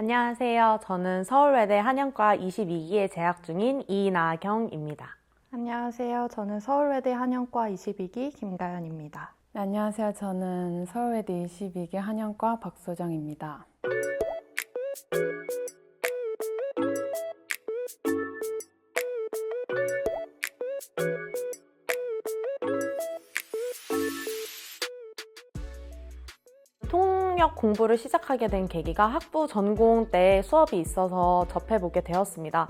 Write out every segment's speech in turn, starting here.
안녕하세요. 저는 서울외대 한영과 22기에 재학 중인 이나경입니다. 안녕하세요. 저는 서울외대 한영과 22기 김가연입니다. 네, 안녕하세요. 저는 서울외대 22기 한영과 박소정입니다. 공부를 시작하게 된 계기가 학부 전공 때 수업이 있어서 접해보게 되었습니다.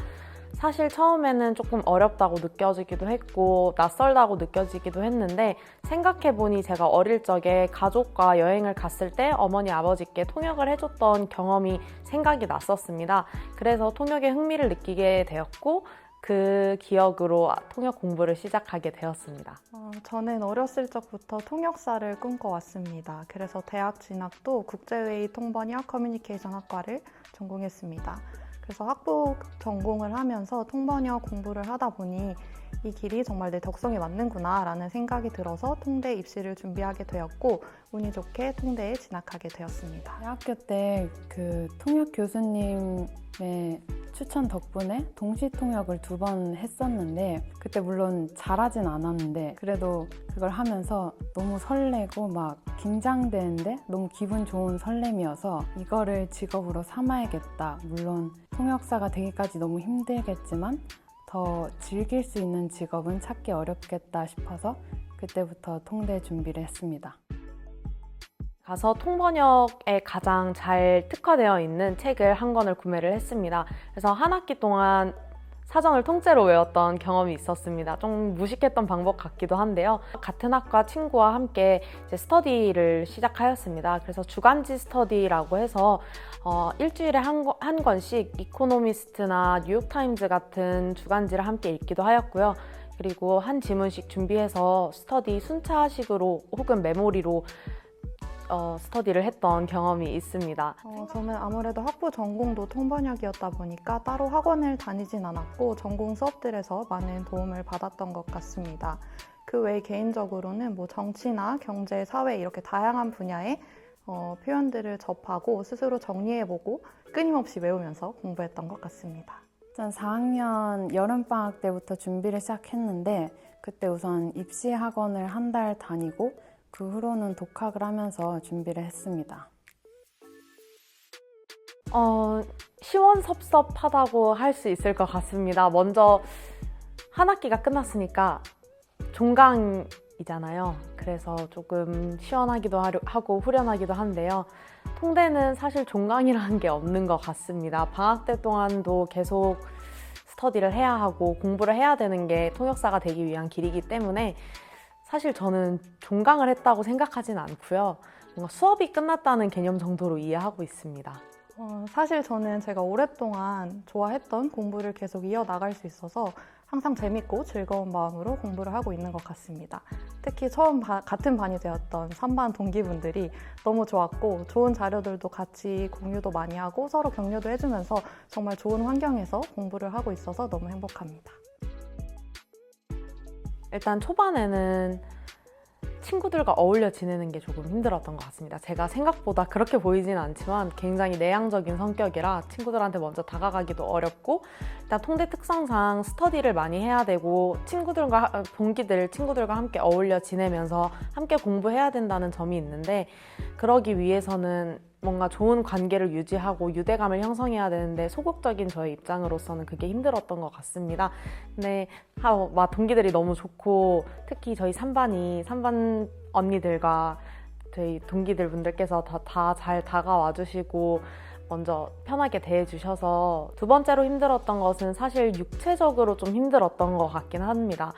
사실 처음에는 조금 어렵다고 느껴지기도 했고 낯설다고 느껴지기도 했는데 생각해보니 제가 어릴 적에 가족과 여행을 갔을 때 어머니 아버지께 통역을 해줬던 경험이 생각이 났었습니다. 그래서 통역에 흥미를 느끼게 되었고 그 기억으로 통역 공부를 시작하게 되었습니다. 어, 저는 어렸을 적부터 통역사를 꿈꿔왔습니다. 그래서 대학 진학도 국제회의 통번역 커뮤니케이션 학과를 전공했습니다. 그래서 학부 전공을 하면서 통번역 공부를 하다 보니 이 길이 정말 내 덕성에 맞는구나 라는 생각이 들어서 통대 입시를 준비하게 되었고 운이 좋게 통대에 진학하게 되었습니다. 대학교 때 그 통역 교수님의 추천 덕분에 동시 통역을 두 번 했었는데 그때 물론 잘하진 않았는데 그래도 그걸 하면서 너무 설레고 막 긴장되는데 너무 기분 좋은 설렘이어서 이거를 직업으로 삼아야겠다. 물론 통역사가 되기까지 너무 힘들겠지만 더 즐길 수 있는 직업은 찾기 어렵겠다 싶어서 그때부터 통대 준비를 했습니다. 가서 통번역에 가장 잘 특화되어 있는 책을 한 권을 구매를 했습니다. 그래서 한 학기 동안 사전을 통째로 외웠던 경험이 있었습니다. 좀 무식했던 방법 같기도 한데요. 같은 학과 친구와 함께 스터디를 시작하였습니다. 그래서 주간지 스터디라고 해서 어, 일주일에 한, 권- 한 권씩 이코노미스트나 뉴욕타임즈 같은 주간지를 함께 읽기도 하였고요. 그리고 한 지문씩 준비해서 스터디 순차식으로 혹은 메모리로 어, 스터디를 했던 경험이 있습니다. 어, 저는 아무래도 학부 전공도 통번역이었다 보니까 따로 학원을 다니진 않았고 전공 수업들에서 많은 도움을 받았던 것 같습니다. 그 외에 개인적으로는 뭐 정치나 경제, 사회 이렇게 다양한 분야의 어, 표현들을 접하고 스스로 정리해보고 끊임없이 외우면서 공부했던 것 같습니다. 전 4학년 여름방학 때부터 준비를 시작했는데 그때 우선 입시 학원을 한 달 다니고 그 후로는 독학을 하면서 준비를 했습니다. 어, 시원섭섭하다고 할 수 있을 것 같습니다. 먼저 한 학기가 끝났으니까 종강이잖아요. 그래서 조금 시원하기도 하고 후련하기도 한데요. 통대는 사실 종강이라는 게 없는 것 같습니다. 방학 때 동안도 계속 스터디를 해야 하고 공부를 해야 되는 게 통역사가 되기 위한 길이기 때문에 사실 저는 종강을 했다고 생각하진 않고요. 뭔가 수업이 끝났다는 개념 정도로 이해하고 있습니다. 어, 사실 저는 제가 오랫동안 좋아했던 공부를 계속 이어나갈 수 있어서 항상 재밌고 즐거운 마음으로 공부를 하고 있는 것 같습니다. 특히 처음 바- 같은 반이 되었던 3반 동기분들이 너무 좋았고 좋은 자료들도 같이 공유도 많이 하고 서로 격려도 해주면서 정말 좋은 환경에서 공부를 하고 있어서 너무 행복합니다. 일단 초반에는 친구들과 어울려 지내는 게 조금 힘들었던 것 같습니다. 제가 생각보다 그렇게 보이진 않지만 굉장히 내향적인 성격이라 친구들한테 먼저 다가가기도 어렵고 일단 통대 특성상 스터디를 많이 해야 되고 친구들과 하- 동기들 친구들과 함께 어울려 지내면서 함께 공부해야 된다는 점이 있는데 그러기 위해서는 뭔가 좋은 관계를 유지하고 유대감을 형성해야 되는데 소극적인 저의 입장으로서는 그게 힘들었던 것 같습니다. 근데 하, 막 동기들이 너무 좋고 특히 저희 3반이 3반 언니들과 저희 동기들 분들께서 다 잘 다가와 주시고 먼저 편하게 대해 주셔서 두 번째로 힘들었던 것은 사실 육체적으로 좀 힘들었던 것 같긴 합니다.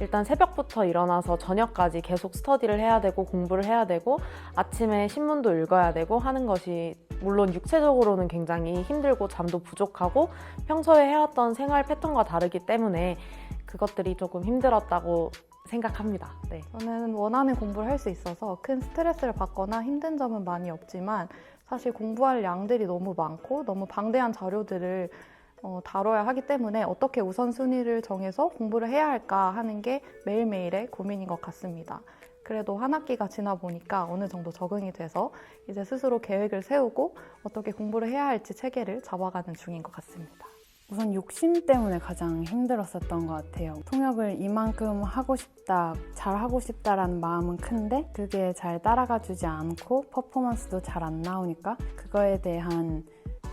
일단 새벽부터 일어나서 저녁까지 계속 스터디를 해야 되고 공부를 해야 되고 아침에 신문도 읽어야 되고 하는 것이 물론 육체적으로는 굉장히 힘들고 잠도 부족하고 평소에 해왔던 생활 패턴과 다르기 때문에 그것들이 조금 힘들었다고 생각합니다. 네. 저는 원하는 공부를 할 수 있어서 큰 스트레스를 받거나 힘든 점은 많이 없지만 사실 공부할 양들이 너무 많고 너무 방대한 자료들을 어, 다뤄야 하기 때문에 어떻게 우선순위를 정해서 공부를 해야 할까 하는 게 매일매일의 고민인 것 같습니다. 그래도 한 학기가 지나 보니까 어느 정도 적응이 돼서 이제 스스로 계획을 세우고 어떻게 공부를 해야 할지 체계를 잡아가는 중인 것 같습니다. 우선 욕심 때문에 가장 힘들었었던 것 같아요. 통역을 이만큼 하고 싶다, 잘 하고 싶다라는 마음은 큰데 그게 잘 따라가 주지 않고 퍼포먼스도 잘 안 나오니까 그거에 대한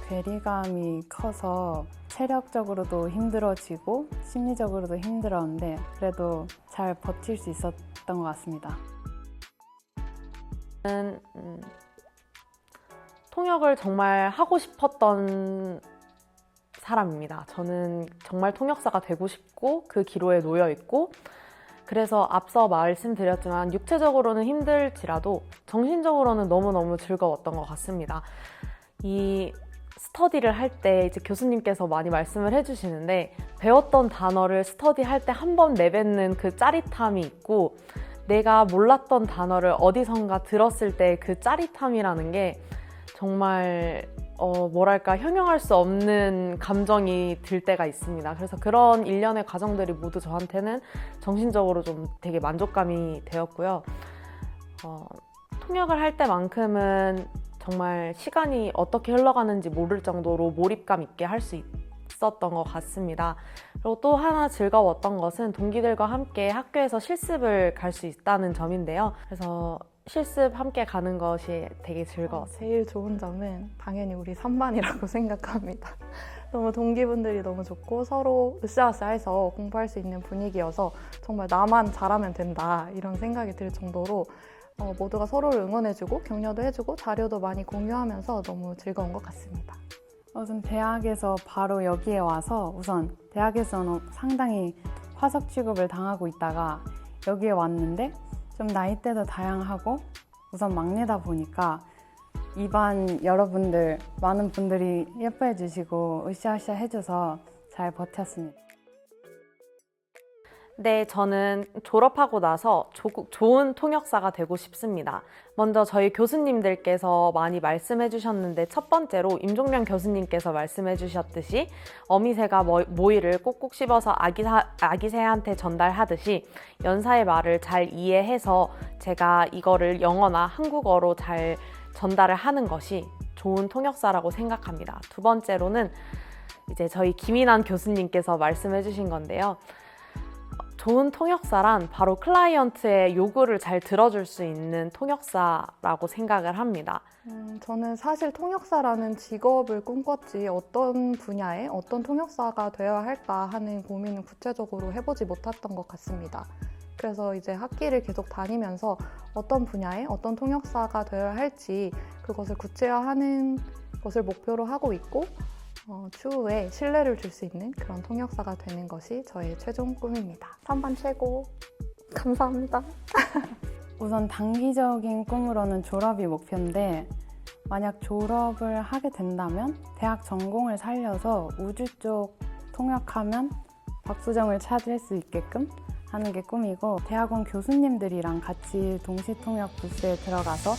괴리감이 커서 체력적으로도 힘들어지고 심리적으로도 힘들었는데 그래도 잘 버틸 수 있었던 것 같습니다. 저는 음, 통역을 정말 하고 싶었던 사람입니다. 저는 정말 통역사가 되고 싶고 그 기로에 놓여 있고 그래서 앞서 말씀드렸지만 육체적으로는 힘들지라도 정신적으로는 너무너무 즐거웠던 것 같습니다. 이 스터디를 할 때 이제 교수님께서 많이 말씀을 해주시는데 배웠던 단어를 스터디 할 때 한 번 내뱉는 그 짜릿함이 있고 내가 몰랐던 단어를 어디선가 들었을 때 그 짜릿함이라는 게 정말 어, 뭐랄까 형용할 수 없는 감정이 들 때가 있습니다. 그래서 그런 일련의 과정들이 모두 저한테는 정신적으로 좀 되게 만족감이 되었고요. 어, 통역을 할 때만큼은 정말 시간이 어떻게 흘러가는지 모를 정도로 몰입감 있게 할 수 있었던 것 같습니다. 그리고 또 하나 즐거웠던 것은 동기들과 함께 학교에서 실습을 갈 수 있다는 점인데요. 그래서 실습 함께 가는 것이 되게 즐거웠어요. 제일 좋은 점은 당연히 우리 3반이라고 생각합니다. 너무 동기분들이 너무 좋고 서로 으쌰으쌰해서 공부할 수 있는 분위기여서 정말 나만 잘하면 된다 이런 생각이 들 정도로 어, 모두가 서로를 응원해주고 격려도 해주고 자료도 많이 공유하면서 너무 즐거운 것 같습니다. 우선 대학에서 바로 여기에 와서 우선 대학에서는 상당히 화석 취급을 당하고 있다가 여기에 왔는데 좀 나이대도 다양하고 우선 막내다 보니까 이반 여러분들 많은 분들이 예뻐해 주시고 으쌰으쌰 해줘서 잘 버텼습니다. 네, 저는 졸업하고 나서 조, 좋은 통역사가 되고 싶습니다. 먼저 저희 교수님들께서 많이 말씀해 주셨는데 첫 번째로 임종명 교수님께서 말씀해 주셨듯이 어미새가 모- 모이를 꼭꼭 씹어서 아기사, 아기새한테 전달하듯이 연사의 말을 잘 이해해서 제가 이거를 영어나 한국어로 잘 전달을 하는 것이 좋은 통역사라고 생각합니다. 두 번째로는 이제 저희 김인환 교수님께서 말씀해 주신 건데요. 좋은 통역사란 바로 클라이언트의 요구를 잘 들어줄 수 있는 통역사라고 생각을 합니다. 음, 저는 사실 통역사라는 직업을 꿈꿨지 어떤 분야에 어떤 통역사가 되어야 할까 하는 고민은 구체적으로 해보지 못했던 것 같습니다. 그래서 이제 학기를 계속 다니면서 어떤 분야에 어떤 통역사가 되어야 할지 그것을 구체화하는 것을 목표로 하고 있고 어, 추후에 신뢰를 줄 수 있는 그런 통역사가 되는 것이 저의 최종 꿈입니다. 3반 최고. 감사합니다. 우선 단기적인 꿈으로는 졸업이 목표인데 만약 졸업을 하게 된다면 대학 전공을 살려서 우주 쪽 통역하면 박수정을 찾을 수 있게끔 하는 게 꿈이고 대학원 교수님들이랑 같이 동시 통역 부스에 들어가서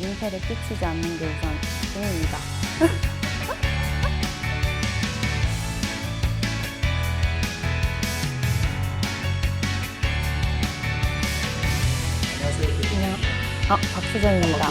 민폐를 끼치지 않는 게 우선 꿈입니다. 아, 박수정입니다.